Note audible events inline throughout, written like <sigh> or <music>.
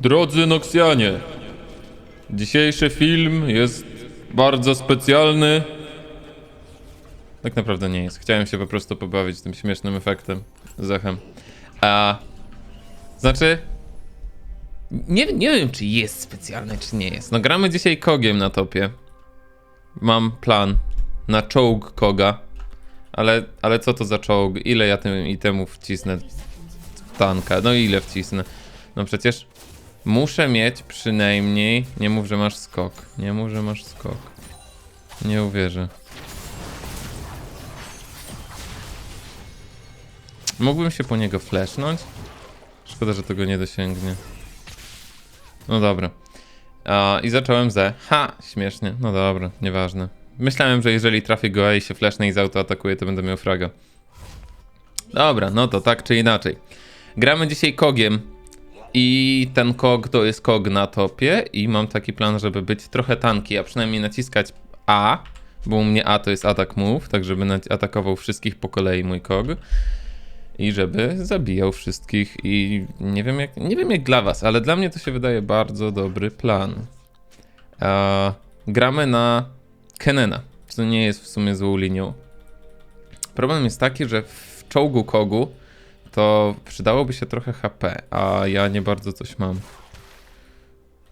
Drodzy Noksjanie, dzisiejszy film jest bardzo specjalny. Tak naprawdę nie jest. Chciałem się po prostu pobawić tym śmiesznym efektem. Zachem. A. Znaczy. Nie, nie wiem, czy jest specjalny, czy nie jest. No, gramy dzisiaj kogiem na topie. Mam plan na czołg koga. Ale, ale co to za czołg? Ile ja tym itemów wcisnę w tanka? No ile wcisnę? No przecież muszę mieć przynajmniej... Nie mów, że masz skok. Nie mów, że masz skok. Nie uwierzę. Mógłbym się po niego flashnąć? Szkoda, że tego nie dosięgnie. No dobra. A, I zacząłem ze. Ha! Śmiesznie. No dobra, nieważne. Myślałem, że jeżeli trafię go i się flashnę i z auto atakuje, to będę miał fraga. Dobra, no to tak czy inaczej. Gramy dzisiaj kogiem. I ten kog to jest kog na topie. I mam taki plan, żeby być trochę tanki, a przynajmniej naciskać A. Bo u mnie A to jest atak move, tak żeby atakował wszystkich po kolei mój kog. I żeby zabijał wszystkich. I nie wiem jak, nie wiem jak dla was, ale dla mnie to się wydaje bardzo dobry plan. E, gramy na Kenena, co nie jest w sumie złą linią. Problem jest taki, że w czołgu kogu to przydałoby się trochę HP, a ja nie bardzo coś mam.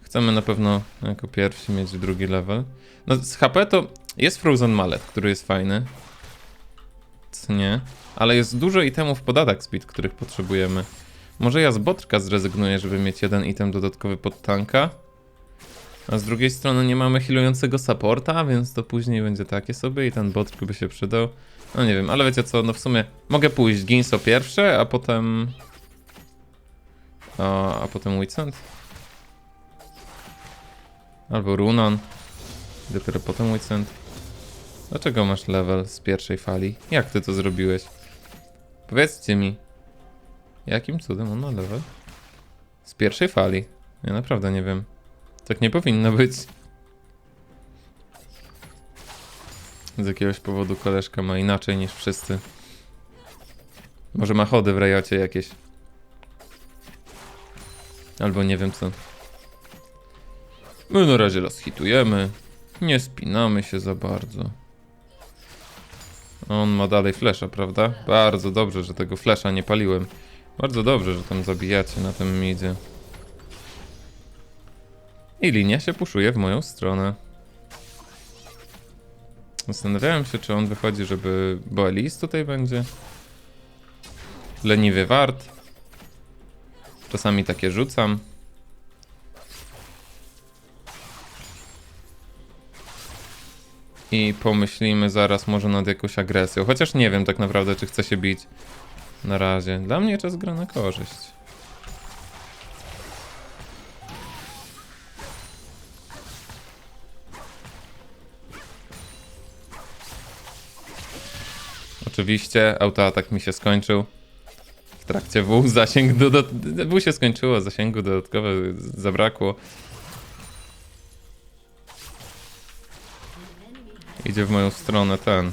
Chcemy na pewno jako pierwsi mieć drugi level. No z HP to jest Frozen Mallet, który jest fajny. Co nie? Ale jest dużo itemów pod attack speed, których potrzebujemy. Może ja z botrka zrezygnuję, żeby mieć jeden item dodatkowy pod tanka. A z drugiej strony nie mamy healującego supporta, więc to później będzie takie sobie i ten botrk by się przydał. No nie wiem, ale wiecie co, no w sumie mogę pójść Ginso pierwsze, a potem... A, potem Witsend? Albo Runan. Dopiero potem Witsend. Dlaczego masz level z pierwszej fali? Jak ty to zrobiłeś? Powiedzcie mi. Jakim cudem on ma level? Z pierwszej fali. Ja naprawdę nie wiem. Tak nie powinno być. Z jakiegoś powodu koleżka ma inaczej niż wszyscy. Może ma chody w rejocie jakieś. Albo nie wiem co. My na razie las hitujemy. Nie spinamy się za bardzo. On ma dalej flesza, prawda? Bardzo dobrze, że tego flesza nie paliłem. Bardzo dobrze, że tam zabijacie na tym midzie. I linia się puszuje w moją stronę. Zastanawiałem się, czy on wychodzi, żeby Boelis tutaj będzie. Leniwy wart. Czasami takie rzucam. I pomyślimy zaraz może nad jakąś agresją. Chociaż nie wiem tak naprawdę, czy chce się bić. Na razie. Dla mnie czas gra na korzyść. Oczywiście autoatak mi się skończył. W trakcie W zasięg do, do, W się skończyło, zasięgu dodatkowe zabrakło. Idzie w moją stronę ten.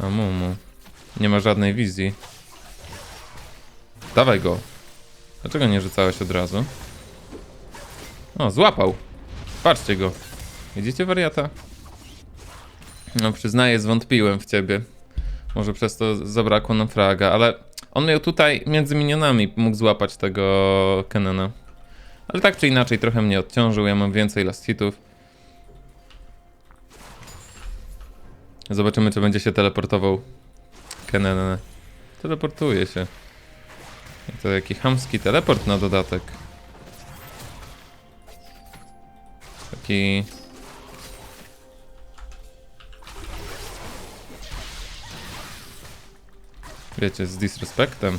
A mumu. Nie ma żadnej wizji. Dawaj go. Dlaczego nie rzucałeś od razu? O, złapał. Patrzcie go. Widzicie wariata? No przyznaję, zwątpiłem w ciebie. Może przez to zabrakło nam fraga, ale on miał tutaj między minionami, mógł złapać tego Kenena. Ale tak czy inaczej trochę mnie odciążył, ja mam więcej last hitów. Zobaczymy, czy będzie się teleportował Kennen. Teleportuje się. To jaki chamski teleport na dodatek. Taki... Wiecie, z disrespektem.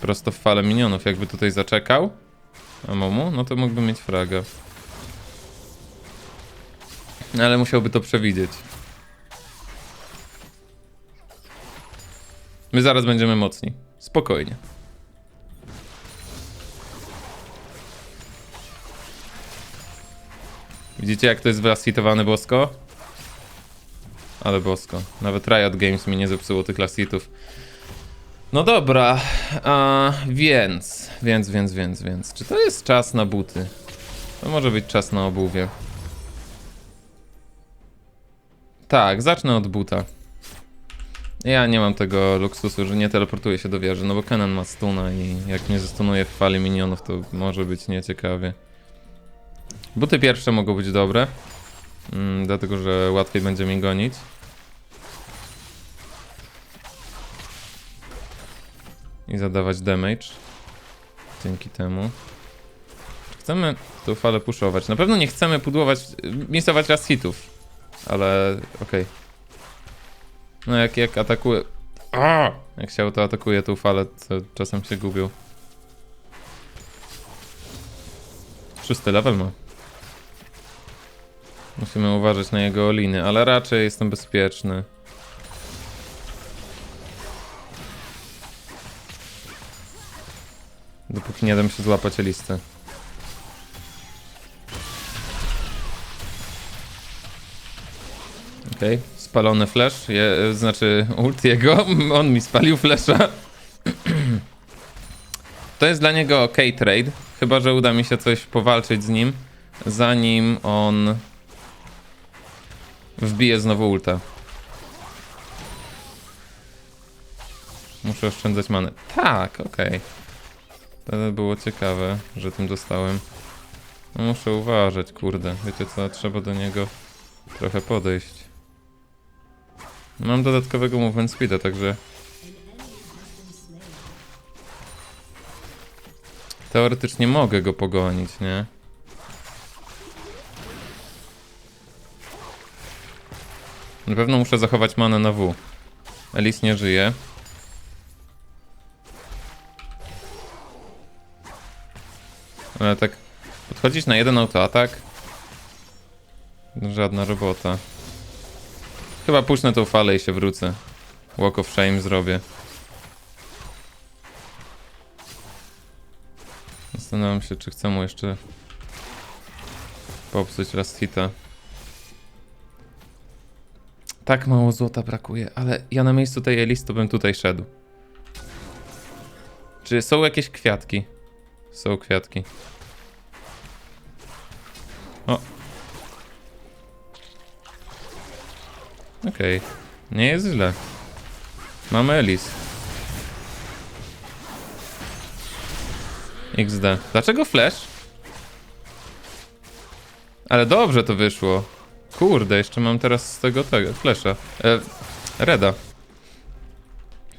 Prosto w falę minionów. Jakby tutaj zaczekał, a Momu, no to mógłby mieć fraga. Ale musiałby to przewidzieć. My zaraz będziemy mocni. Spokojnie. Widzicie jak to jest wylasitowane bosko? Ale bosko. Nawet Riot Games mi nie zepsuło tych last hitów. No dobra, a więc, więc, więc, więc, więc. Czy to jest czas na buty? To może być czas na obuwie. Tak, zacznę od buta. Ja nie mam tego luksusu, że nie teleportuję się do wieży, no bo Kenan ma stuna i jak mnie zestunuje w fali minionów, to może być nieciekawie. Buty pierwsze mogą być dobre, mm, dlatego że łatwiej będzie mi gonić. I zadawać damage. Dzięki temu. Chcemy tą falę puszować? Na pewno nie chcemy pudłować, misować raz hitów. Ale okej. No jak, jak atakuje... Jak się to atakuje tą falę, to czasem się gubią. Szósty level ma. Musimy uważać na jego oliny, ale raczej jestem bezpieczny. Dopóki nie dam się złapać listy. Okej, spalony flash, je, znaczy ult jego, <laughs> on mi spalił flasha. <clears throat> To jest dla niego ok trade, chyba że uda mi się coś powalczyć z nim, zanim on wbije znowu ulta. Muszę oszczędzać manę. Tak, okej. To było ciekawe, że tym dostałem. No muszę uważać, kurde. Wiecie co, trzeba do niego trochę podejść. Mam dodatkowego movement speeda, także... Teoretycznie mogę go pogonić, nie? Na pewno muszę zachować manę na W. Elis nie żyje. Ale tak podchodzić na jeden autoatak? Żadna robota. Chyba puszczę tą falę i się wrócę. Walk of Shame zrobię. Zastanawiam się, czy chcę mu jeszcze popsuć raz hita. Tak mało złota brakuje, ale ja na miejscu tej Elis to bym tutaj szedł. Czy są jakieś kwiatki? Są kwiatki. O. Okej. Nie jest źle. Mamy Elis. XD. Dlaczego flash? Ale dobrze to wyszło. Kurde, jeszcze mam teraz z tego tego flasha. E, Reda.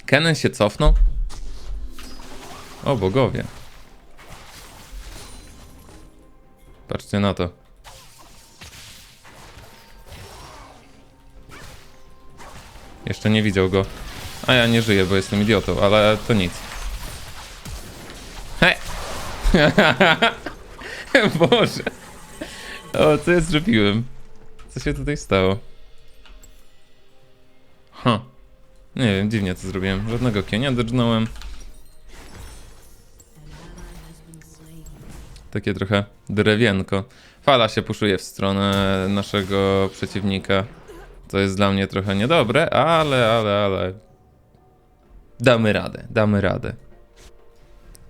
Kennen się cofnął? O bogowie. Patrzcie na to. Jeszcze nie widział go. A ja nie żyję, bo jestem idiotą, ale to nic. Hej! <laughs> Boże. O, co ja zrobiłem? Co się tutaj stało? Ha. Nie wiem, dziwnie to zrobiłem. Żadnego kienia dodżnąłem. Takie trochę drewienko. Fala się puszuje w stronę naszego przeciwnika. To jest dla mnie trochę niedobre, ale, ale, ale. Damy radę, damy radę.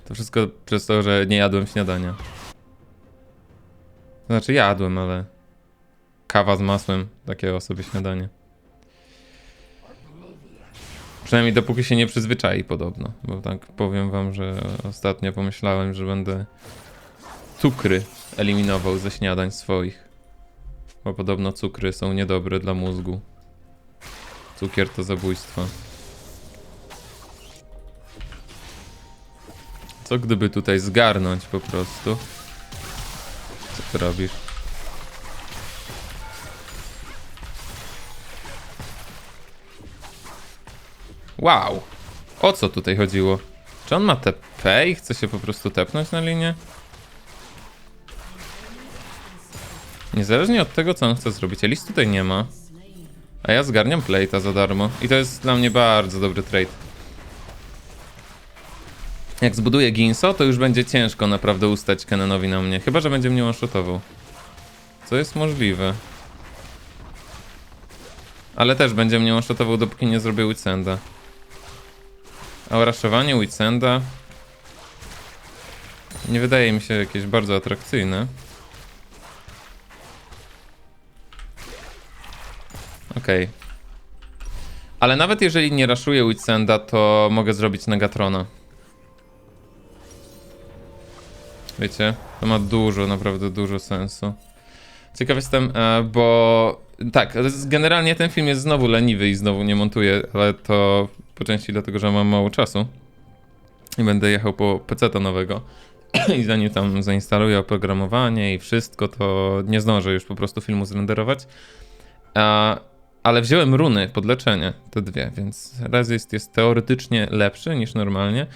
To wszystko przez to, że nie jadłem śniadania. Znaczy jadłem, ale kawa z masłem, takie o sobie śniadanie. Przynajmniej dopóki się nie przyzwyczai podobno, bo tak powiem wam, że ostatnio pomyślałem, że będę cukry eliminował ze śniadań swoich. Bo podobno cukry są niedobre dla mózgu. Cukier to zabójstwo. Co gdyby tutaj zgarnąć po prostu? Co ty robisz? Wow! O co tutaj chodziło? Czy on ma TP i chce się po prostu tepnąć na linię? Niezależnie od tego, co on chce zrobić, Elis tutaj nie ma. A ja zgarniam plate'a za darmo. I to jest dla mnie bardzo dobry trade. Jak zbuduję Ginso, to już będzie ciężko naprawdę ustać Kenanowi na mnie. Chyba, że będzie mnie one-shotował. Co jest możliwe. Ale też będzie mnie one-shotował, dopóki nie zrobię Witsenda. A oraszowanie Witsenda nie wydaje mi się jakieś bardzo atrakcyjne. Okej. Ale nawet jeżeli nie raszuję Witsenda, to mogę zrobić Negatrona. Wiecie? To ma dużo, naprawdę dużo sensu. Ciekaw jestem, e, bo tak, generalnie ten film jest znowu leniwy i znowu nie montuję, ale to po części dlatego, że mam mało czasu i będę jechał po PC nowego <clears throat> i zanim tam zainstaluję oprogramowanie i wszystko, to nie zdążę już po prostu filmu zrenderować. A, ale wziąłem runy pod leczenie, te dwie, więc resist jest teoretycznie lepszy niż normalnie.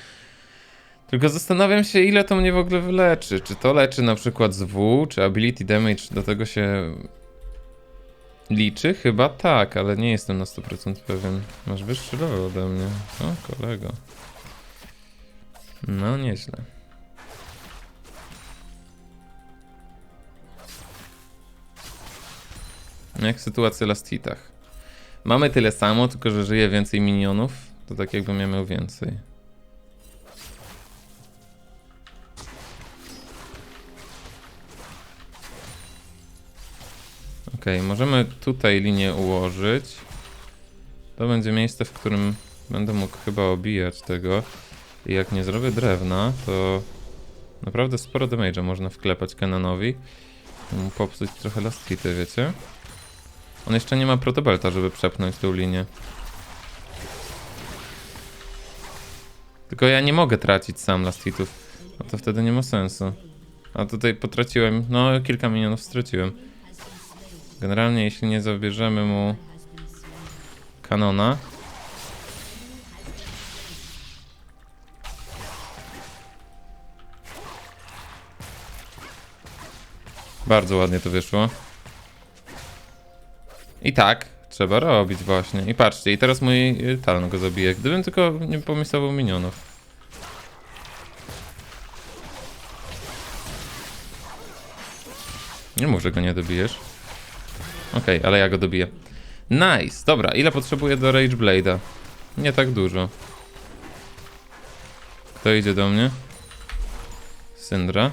Tylko zastanawiam się, ile to mnie w ogóle wyleczy. Czy to leczy na przykład z W, czy ability damage do tego się liczy? Chyba tak, ale nie jestem na 100% pewien. Masz wyższy level ode mnie. O, kolego. No, nieźle. Jak sytuacja last hitach? Mamy tyle samo, tylko że żyje więcej minionów. To tak jakbym ja miał więcej. Okej, możemy tutaj linię ułożyć. To będzie miejsce, w którym będę mógł chyba obijać tego. I jak nie zrobię drewna, to naprawdę sporo damage'a można wklepać Canonowi. Mu popsuć trochę last hity, wiecie? On jeszcze nie ma protobelta, żeby przepchnąć tą linię. Tylko ja nie mogę tracić sam last hitów. No to wtedy nie ma sensu. A tutaj potraciłem, no kilka minionów straciłem. Generalnie jeśli nie zabierzemy mu kanona. Bardzo ładnie to wyszło. I tak, trzeba robić właśnie. I patrzcie, i teraz mój talon go zabije. Gdybym tylko nie pomisował minionów. Nie mów, że go nie dobijesz. Okej, ale ja go dobiję. Nice, dobra, ile potrzebuję do Rage Blade'a? Nie tak dużo. Kto idzie do mnie? Syndra.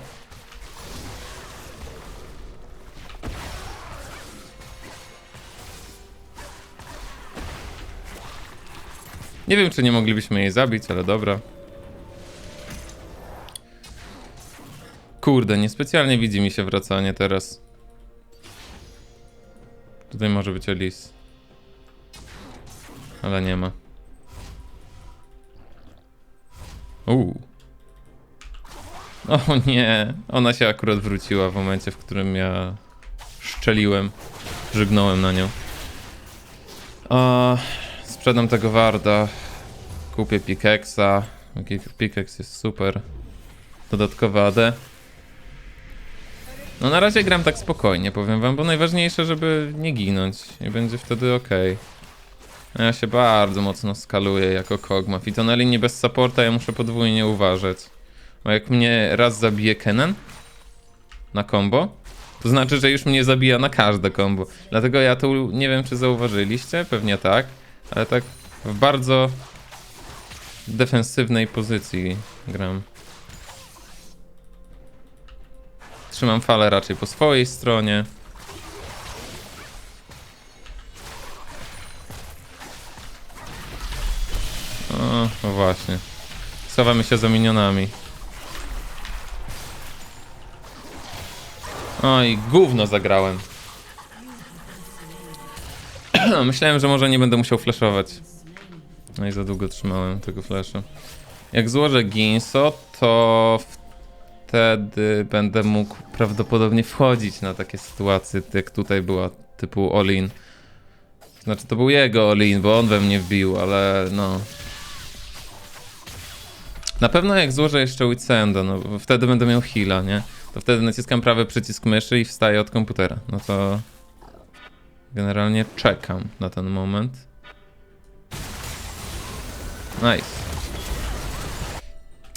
Nie wiem, czy nie moglibyśmy jej zabić, ale dobra. Kurde, niespecjalnie widzi mi się wracanie teraz. Tutaj może być Elis. Ale nie ma. Uuu. O nie, ona się akurat wróciła w momencie, w którym ja szczeliłem, żygnąłem na nią. A, sprzedam tego Warda, kupię Pickaxa. Pickaxe jest super. Dodatkowe AD. No na razie gram tak spokojnie, powiem wam, bo najważniejsze, żeby nie ginąć i będzie wtedy ok. Ja się bardzo mocno skaluję jako Kog'Maw i to na linii bez supporta ja muszę podwójnie uważać. Bo jak mnie raz zabije Kennen na combo, to znaczy, że już mnie zabija na każde combo. Dlatego ja tu nie wiem, czy zauważyliście, pewnie tak, ale tak w bardzo defensywnej pozycji gram. Trzymam falę raczej po swojej stronie. O, no właśnie. Schowamy się za minionami. Oj, gówno zagrałem. Myślałem, że może nie będę musiał flashować. No i za długo trzymałem tego flasha. Jak złożę Ginso, to wtedy będę mógł prawdopodobnie wchodzić na takie sytuacje, jak tutaj była, typu all-in. Znaczy, to był jego all-in, bo on we mnie wbił, ale no... Na pewno jak złożę jeszcze Witsenda, no wtedy będę miał heala, nie? To wtedy naciskam prawy przycisk myszy i wstaję od komputera. No to... Generalnie czekam na ten moment. Nice.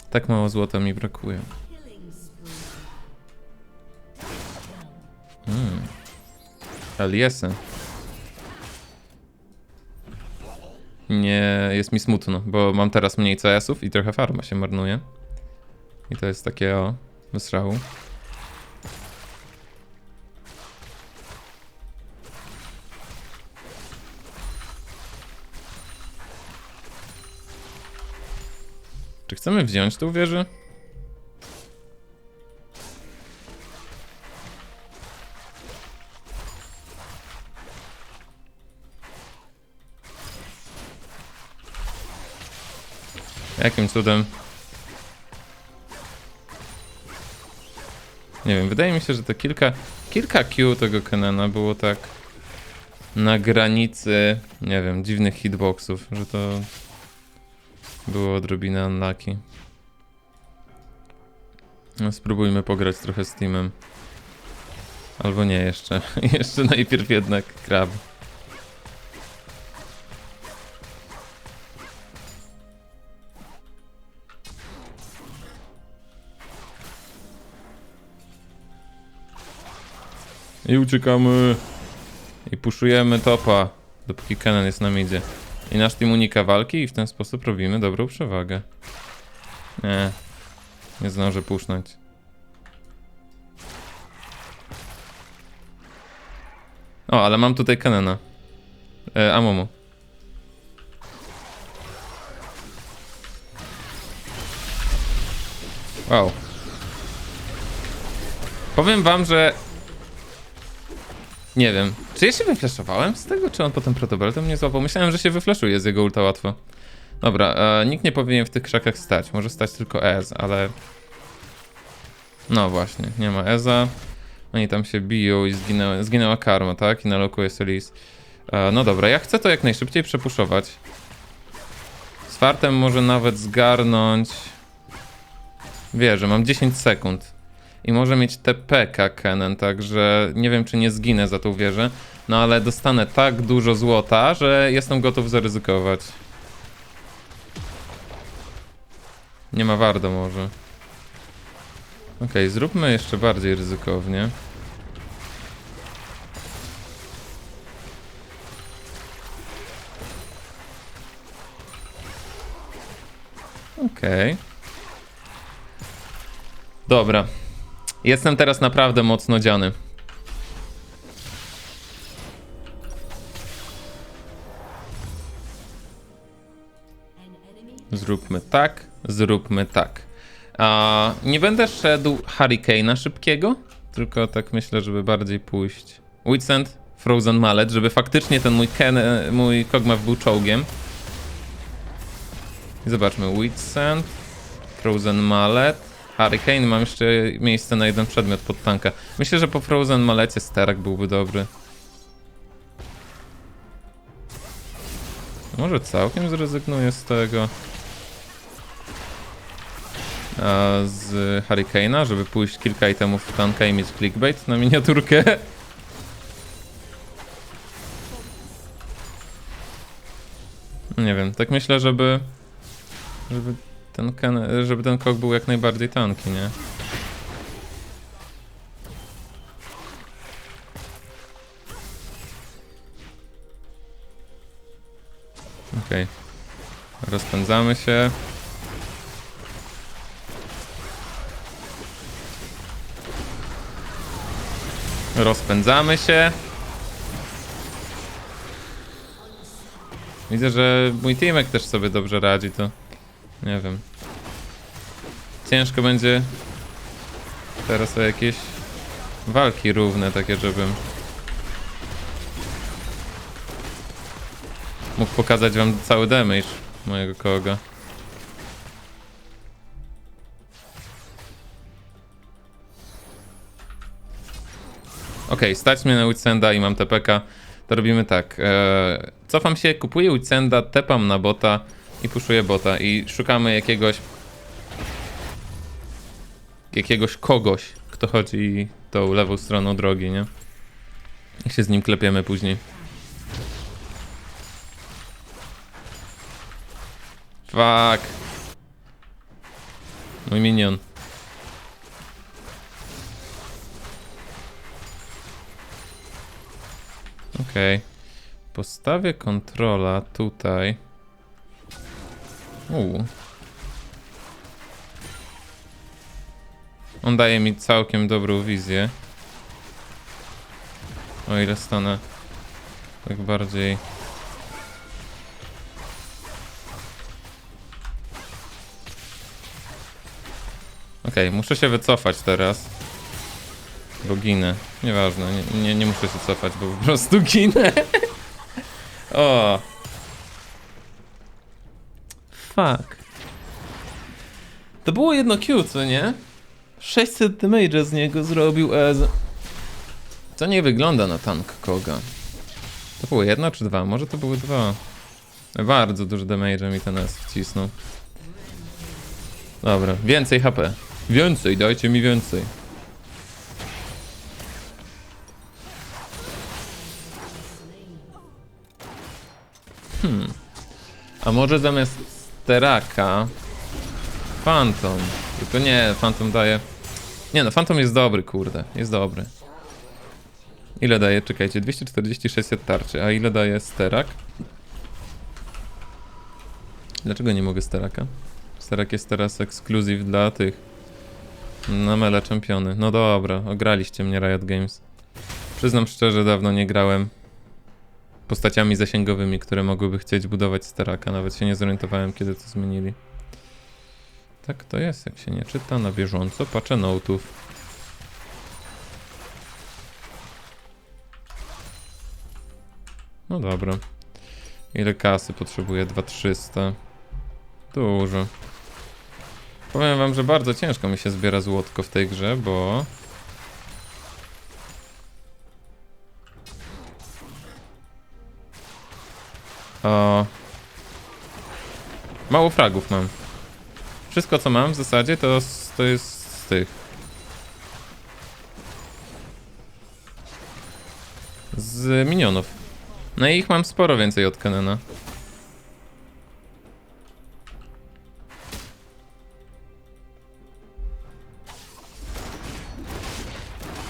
Tak mało złota mi brakuje. Hmm. Aliesy. nie jest mi smutno, bo mam teraz mniej CS-ów i trochę farma się marnuje. I to jest takie o wystrzału. Chcemy wziąć tą wieżę? Jakim cudem? Nie wiem, wydaje mi się, że te kilka, kilka Q tego Kenana było tak na granicy, nie wiem, dziwnych hitboxów, że to było odrobinę unlucky. No, spróbujmy pograć trochę z teamem. Albo nie jeszcze. <laughs> jeszcze najpierw jednak krab. I uciekamy. I puszujemy topa, dopóki Kenan jest na midzie. I nasz team unika walki i w ten sposób robimy dobrą przewagę. Nie. Nie zdążę pusznąć. O, ale mam tutaj Kenana. E, Amomo. Wow. Powiem wam, że nie wiem. Czy ja się wyfleszowałem z tego, czy on potem protobeltem nie złapał? Myślałem, że się wyfleszuje z jego ulta łatwo. Dobra, e, nikt nie powinien w tych krzakach stać. Może stać tylko Ez, ale... No właśnie, nie ma Eza. Oni tam się biją i zginęła, zginęła karma, tak? I na loku jest. E, no dobra, ja chcę to jak najszybciej przepuszować. Z fartem może nawet zgarnąć... Wierzę, mam 10 sekund. I może mieć TPK Kennen, także nie wiem czy nie zginę za tą wieżę. No ale dostanę tak dużo złota, że jestem gotów zaryzykować. Nie ma wardo może. Okej, zróbmy jeszcze bardziej ryzykownie. Okej. Dobra. Jestem teraz naprawdę mocno dziany. Zróbmy tak, zróbmy tak. A, nie będę szedł Hurricane'a szybkiego, tylko tak myślę, żeby bardziej pójść. Witsend, Frozen Mallet, żeby faktycznie ten mój, Ken, mój Kog'Maw był czołgiem. Zobaczmy, Witsend, Frozen Mallet. Hurricane, mam jeszcze miejsce na jeden przedmiot pod tanka. Myślę, że po Frozen Malecie Sterak byłby dobry. Może całkiem zrezygnuję z tego. A z Hurricane'a, żeby pójść kilka itemów w tanka i mieć clickbait na miniaturkę. Nie wiem, tak myślę, żeby... Żeby ten, Ken, żeby ten kok był jak najbardziej tanki, nie? Okej. Rozpędzamy się. Rozpędzamy się. Widzę, że mój teamek też sobie dobrze radzi, to nie wiem. Ciężko będzie teraz o jakieś walki równe, takie żebym mógł pokazać wam cały damage mojego koga. Okej, stać mnie na Witsenda i mam TPK. To robimy tak. E, cofam się, kupuję Witsenda, tepam na bota i puszuję bota i szukamy jakiegoś jakiegoś kogoś, kto chodzi tą lewą stroną drogi, nie? I się z nim klepiemy później. Fuck. Mój minion. Okej. Postawię kontrola tutaj. Uuu. On daje mi całkiem dobrą wizję. O ile stanę tak bardziej. Okej, muszę się wycofać teraz. Bo ginę. Nieważne, nie, nie, nie muszę się cofać, bo po prostu ginę. <laughs> o. Fuck. To było jedno co nie? 600 damage z niego zrobił Ez. To nie wygląda na tank Koga. To było jedno czy dwa? Może to były dwa. Bardzo duży damage mi ten S wcisnął. Dobra, więcej HP. Więcej, dajcie mi więcej. Hmm. A może zamiast steraka Phantom. Tylko nie, Phantom daje. Nie no, Phantom jest dobry, kurde. Jest dobry. Ile daje? Czekajcie, 246 tarczy. A ile daje sterak? Dlaczego nie mogę steraka? Sterak jest teraz ekskluzyw dla tych. Na mele czempiony. No dobra, ograliście mnie Riot Games. Przyznam szczerze, dawno nie grałem postaciami zasięgowymi, które mogłyby chcieć budować steraka. Nawet się nie zorientowałem, kiedy to zmienili. Tak to jest, jak się nie czyta na bieżąco, patrzę notów. No dobra. Ile kasy potrzebuję? 2300. Dużo. Powiem wam, że bardzo ciężko mi się zbiera złotko w tej grze, bo... O... Mało fragów mam. Wszystko co mam w zasadzie to, to jest z tych. Z minionów. No i ich mam sporo więcej od Kenena.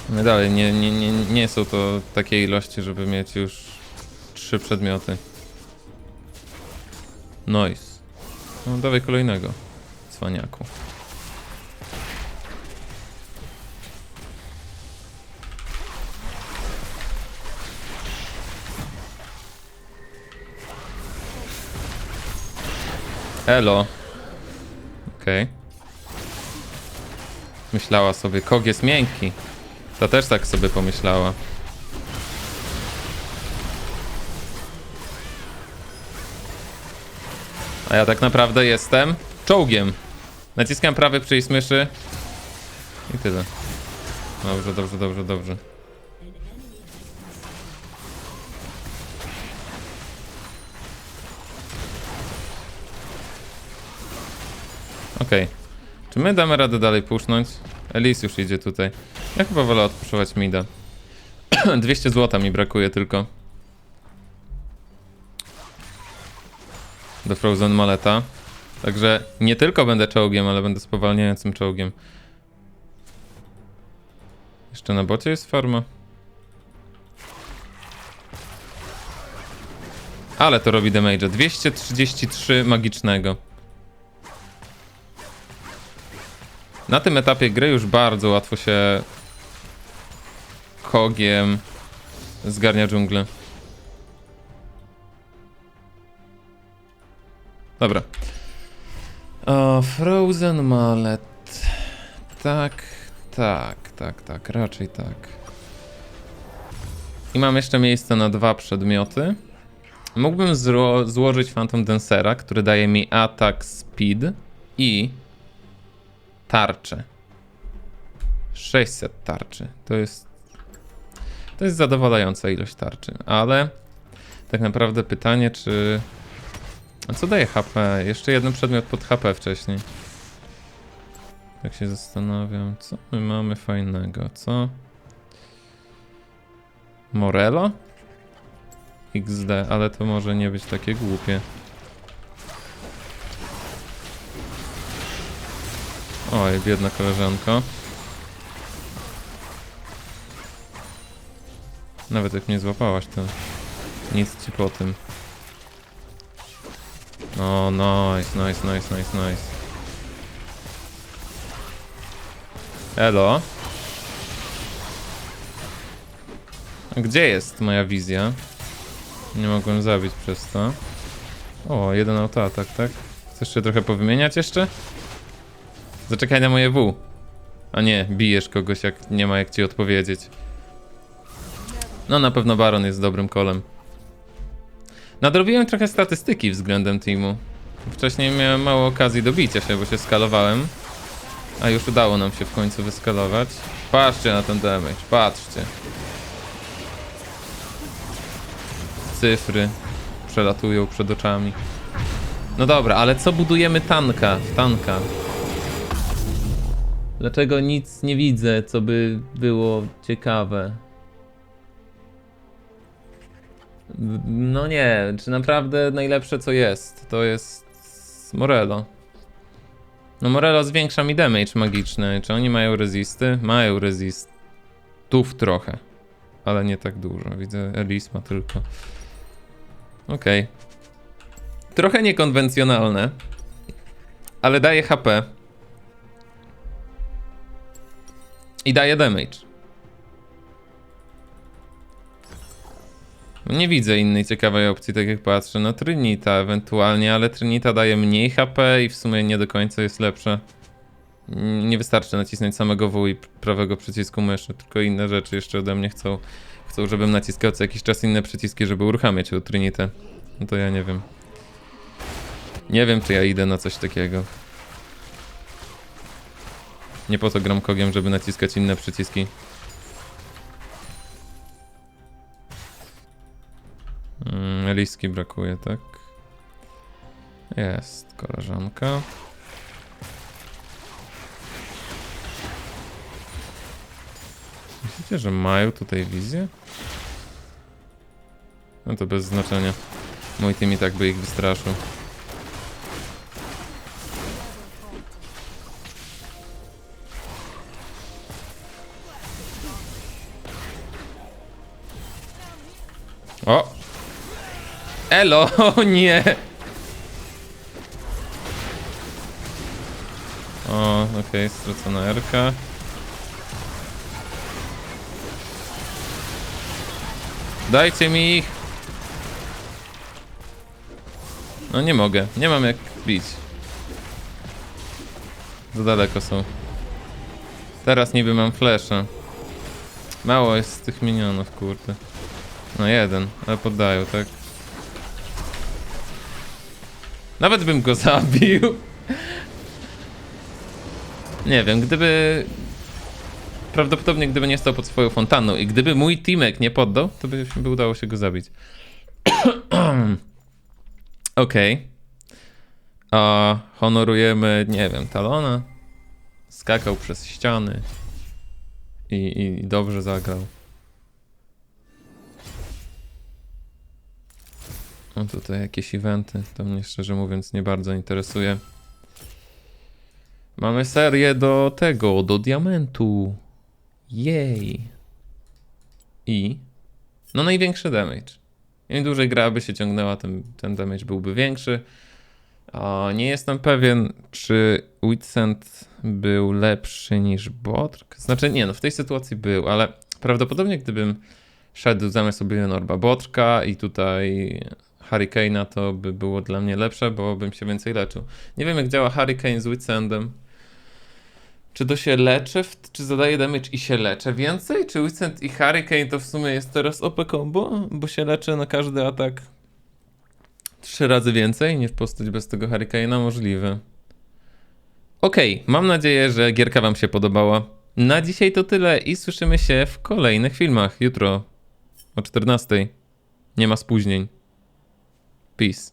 No dalej, nie, nie, nie, nie są to takie ilości, żeby mieć już trzy przedmioty. Nice. No dawaj kolejnego. Cwaniaku. Elo. Okej. Myślała sobie, kog jest miękki. Ta też tak sobie pomyślała. A ja tak naprawdę jestem czołgiem. Naciskam prawy przycisk myszy. I tyle. Dobrze, dobrze, dobrze, dobrze. Okej. Czy my damy radę dalej pusznąć? Elis już idzie tutaj. Ja chyba wolę odpuszować mida. <clears throat> 200 złota mi brakuje tylko. Do Frozen Maleta. Także nie tylko będę czołgiem, ale będę spowalniającym czołgiem. Jeszcze na bocie jest farma. Ale to robi damage. 233 magicznego. Na tym etapie gry już bardzo łatwo się kogiem zgarnia dżunglę. Dobra. O, Frozen Mallet. Tak, tak, tak, tak, raczej tak. I mam jeszcze miejsce na dwa przedmioty. Mógłbym zro- złożyć Phantom Dancera, który daje mi atak speed i tarczę. 600 tarczy. To jest. To jest zadowalająca ilość tarczy, ale tak naprawdę pytanie, czy. A co daje HP? Jeszcze jeden przedmiot pod HP wcześniej. Tak się zastanawiam, co my mamy fajnego, co? Morello? XD, ale to może nie być takie głupie. Oj, biedna koleżanko. Nawet jak mnie złapałaś, to nic ci po tym. O, nice, nice, nice, nice, nice. Elo. A Gdzie jest moja wizja? Nie mogłem zabić przez to. O, jeden autoatak, tak? Chcesz się trochę powymieniać jeszcze? Zaczekaj na moje W. A nie, bijesz kogoś, jak nie ma jak ci odpowiedzieć. No na pewno Baron jest dobrym kolem. Nadrobiłem trochę statystyki względem teamu. Wcześniej miałem mało okazji do bicia się, bo się skalowałem. A już udało nam się w końcu wyskalować. Patrzcie na ten damage, patrzcie. Cyfry przelatują przed oczami. No dobra, ale co budujemy tanka w tanka? Dlaczego nic nie widzę, co by było ciekawe? No nie, czy naprawdę najlepsze co jest, to jest Morello. No Morello zwiększa mi damage magiczny. Czy oni mają resisty? Mają resistów trochę. Ale nie tak dużo. Widzę Elise ma tylko. Okej. Trochę niekonwencjonalne. Ale daje HP. I daje damage. Nie widzę innej ciekawej opcji, tak jak patrzę. No Trinita ewentualnie, ale Trinita daje mniej HP i w sumie nie do końca jest lepsza. Mm, Nie wystarczy nacisnąć samego W i prawego przycisku myszy, tylko inne rzeczy jeszcze ode mnie chcą. Chcą, żebym naciskał co jakiś czas inne przyciski, żeby uruchamiać tę Trinitę. No to ja nie wiem. Nie wiem, czy ja idę na coś takiego. Nie po to gram kogiem, żeby naciskać inne przyciski. Eliski brakuje, tak? Jest koleżanka. Myślicie, że mają tutaj wizję? No to bez znaczenia. Mój team i tak by ich wystraszył. Elo, o <laughs> nie! O, okej, stracona Erka. Dajcie mi ich! No nie mogę, nie mam jak bić. Za daleko są. Teraz niby mam flasha. Mało jest tych minionów, kurde. No jeden, ale poddają, tak? Nawet bym go zabił. Nie wiem, gdyby... Prawdopodobnie gdyby nie stał pod swoją fontanną i gdyby mój teamek nie poddał, to by, by udało się go zabić. <clears throat> Okej. A honorujemy, nie wiem, Talona. Skakał przez ściany. I, I dobrze zagrał. No tutaj jakieś eventy, to mnie szczerze mówiąc nie bardzo interesuje. Mamy serię do tego, do diamentu. Jej. I? No największy damage. Im dłużej gra by się ciągnęła, tym ten damage byłby większy. A nie jestem pewien, czy Witsend był lepszy niż Botrk. Znaczy nie, no w tej sytuacji był, ale prawdopodobnie gdybym szedł zamiast Oblivion Orba Botrka i tutaj Hurricane'a, to by było dla mnie lepsze, bo bym się więcej leczył. Nie wiem jak działa Hurricane z Witsendem. Czy to się leczy, czy zadaje damage i się leczę więcej? Czy Witsend i Hurricane to w sumie jest teraz OP combo? Bo się leczę na każdy atak trzy razy więcej niż postać bez tego Hurricane'a? Możliwe. Okej, mam nadzieję, że gierka wam się podobała. Na dzisiaj to tyle i słyszymy się w kolejnych filmach jutro o 14. Nie ma spóźnień. Peace.